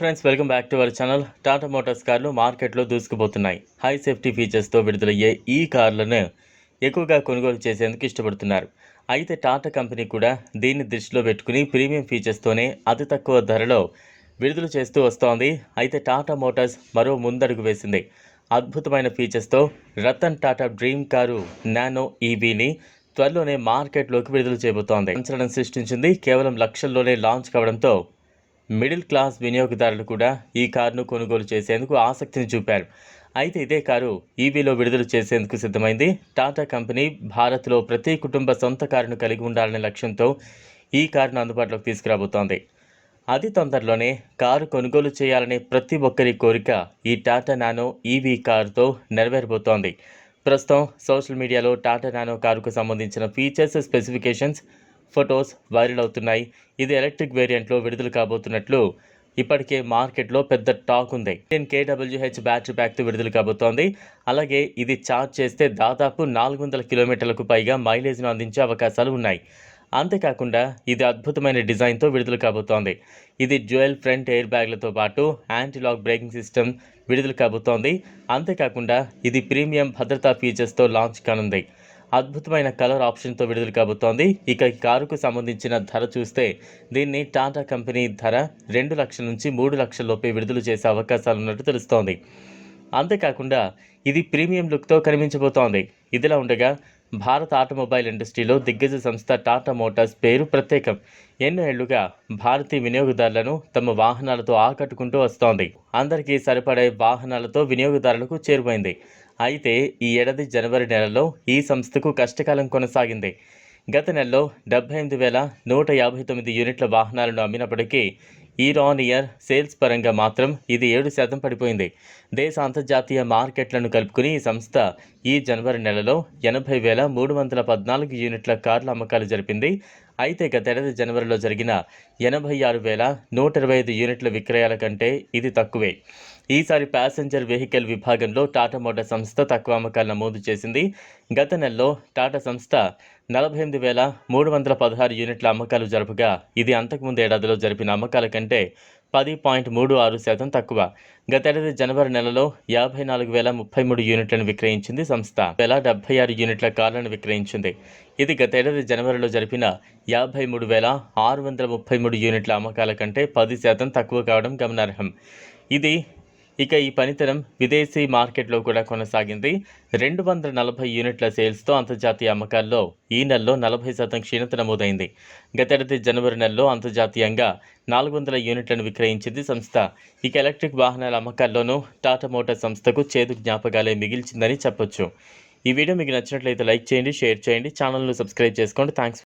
Friends welcome back to our channel Tata motors కార్లు మార్కెట్లో దూసుకుపోతున్నాయి. High safety ఫీచర్స్తో విడుదలయ్యే ఈ కార్లను ఎక్కువగా కొనుగోలు చేసేందుకు ఇష్టపడుతున్నారు. అయితే టాటా కంపెనీ కూడా దీన్ని దృష్టిలో పెట్టుకుని ప్రీమియం ఫీచర్స్తోనే అతి తక్కువ ధరలో విడుదల చేస్తూ వస్తోంది. అయితే టాటా మోటార్స్ మరో ముందడుగు వేసింది. అద్భుతమైన ఫీచర్స్తో Ratan Tata dream car nano ఈవీని త్వరలోనే మార్కెట్లోకి విడుదల చేయబోతోంది. సంచలనం సృష్టించింది. కేవలం లక్షల్లోనే లాంచ్ కావడంతో మిడిల్ క్లాస్ వినియోగదారులు కూడా ఈ కారును కొనుగోలు చేసేందుకు ఆసక్తిని చూపారు. అయితే ఇదే కారు ఈవీలో విడుదల చేసేందుకు సిద్ధమైంది. టాటా కంపెనీ భారత్లో ప్రతి కుటుంబ సొంత కారును కలిగి ఉండాలనే లక్ష్యంతో ఈ కారును అందుబాటులోకి తీసుకురాబోతోంది. అతి తొందరలోనే కారు కొనుగోలు చేయాలనే ప్రతి ఒక్కరి కోరిక ఈ టాటా నానో ఈవీ కారుతో నెరవేరబోతోంది. ప్రస్తుతం సోషల్ మీడియాలో టాటా నానో కారుకు సంబంధించిన ఫీచర్స్ స్పెసిఫికేషన్స్ ఫొటోస్ వైరల్ అవుతున్నాయి. ఇది ఎలక్ట్రిక్ వేరియంట్లో విడుదల కాబోతున్నట్లు ఇప్పటికే మార్కెట్లో పెద్ద టాక్ ఉంది. టెన్ కేడబ్ల్యూహెచ్ బ్యాటరీ ప్యాక్తో విడుదల కాబోతోంది. అలాగే ఇది ఛార్జ్ చేస్తే దాదాపు నాలుగు వందల కిలోమీటర్లకు పైగా మైలేజ్ను అందించే అవకాశాలు ఉన్నాయి. అంతేకాకుండా ఇది అద్భుతమైన డిజైన్తో విడుదల కాబోతోంది. ఇది జ్యువెల్ ఫ్రంట్ ఎయిర్ బ్యాగ్లతో పాటు యాంటీ లాక్ బ్రేకింగ్ సిస్టమ్ విడుదల కాబోతోంది. అంతేకాకుండా ఇది ప్రీమియం భద్రతా ఫీచర్స్తో లాంచ్ కానుంది. అద్భుతమైన కలర్ ఆప్షన్తో విడుదల కాబోతోంది. ఇక ఈ కారుకు సంబంధించిన ధర చూస్తే దీన్ని టాటా కంపెనీ ధర రెండు లక్షల నుంచి మూడు లక్షల లోపే విడుదల చేసే అవకాశాలు ఉన్నట్టు తెలుస్తోంది. అంతేకాకుండా ఇది ప్రీమియం లుక్తో కనిపించబోతోంది. ఇదిలా ఉండగా భారత ఆటోమొబైల్ ఇండస్ట్రీలో దిగ్గజ సంస్థ టాటా మోటార్స్ పేరు ప్రత్యేకం. ఎన్నో ఏళ్ళుగా భారతీయ వినియోగదారులను తమ వాహనాలతో ఆకట్టుకుంటూ వస్తోంది. అందరికీ సరిపడే వాహనాలతో వినియోగదారులకు చేరువైంది. అయితే ఈ ఏడాది జనవరి నెలలో ఈ సంస్థకు కష్టకాలం కొనసాగింది. గత నెలలో డెబ్బై ఎనిమిది వేల నూట యాభై తొమ్మిది యూనిట్ల వాహనాలను అమ్మినప్పటికీ ఇయర్ ఆన్ ఇయర్ సేల్స్ పరంగా మాత్రం ఇది ఏడు శాతం పడిపోయింది. దేశ అంతర్జాతీయ మార్కెట్లను కలుపుకుని ఈ సంస్థ ఈ జనవరి నెలలో ఎనభై వేల మూడు వందల పద్నాలుగు యూనిట్ల కార్ల అమ్మకాలు జరిపింది. అయితే గతేడాది జనవరిలో జరిగిన ఎనభై ఆరు వేల నూట ఇరవై ఐదు యూనిట్ల విక్రయాల కంటే ఇది తక్కువే. ఈసారి ప్యాసింజర్ వెహికల్ విభాగంలో టాటా మోటార్ సంస్థ తక్కువ అమ్మకాలు నమోదు చేసింది. గత నెలలో టాటా సంస్థ నలభై ఎనిమిది వేల మూడు వందల పదహారు యూనిట్ల అమ్మకాలు జరపగా ఇది అంతకుముందు ఏడాదిలో జరిపిన అమ్మకాల కంటే పది పాయింట్ మూడు ఆరు శాతం తక్కువ. గతేడాది జనవరి నెలలో యాభై నాలుగు వేల ముప్పై మూడు యూనిట్లను విక్రయించింది సంస్థ. వేల డెబ్బై ఆరు యూనిట్ల కార్లను విక్రయించింది. ఇది గతేడాది జనవరిలో జరిపిన యాభై మూడు వేల ఆరు వందల ముప్పై మూడు యూనిట్ల అమ్మకాల కంటే పది శాతం తక్కువ కావడం గమనార్హం. ఇది ఇక ఈ పనితనం విదేశీ మార్కెట్లో కూడా కొనసాగింది. రెండు వందల నలభై యూనిట్ల సేల్స్తో అంతర్జాతీయ అమ్మకాల్లో ఈ నెలలో నలభై శాతం క్షీణత నమోదైంది. గతేడాది జనవరి నెలలో అంతర్జాతీయంగా నాలుగు వందల యూనిట్లను విక్రయించింది సంస్థ. ఇక ఎలక్ట్రిక్ వాహనాల అమ్మకాల్లోనూ టాటా మోటార్ సంస్థకు చేదు జ్ఞాపకాలే మిగిల్చిందని చెప్పొచ్చు. ఈ వీడియో మీకు నచ్చినట్లయితే లైక్ చేయండి షేర్ చేయండి ఛానల్ను సబ్స్క్రైబ్ చేసుకోండి. థ్యాంక్స్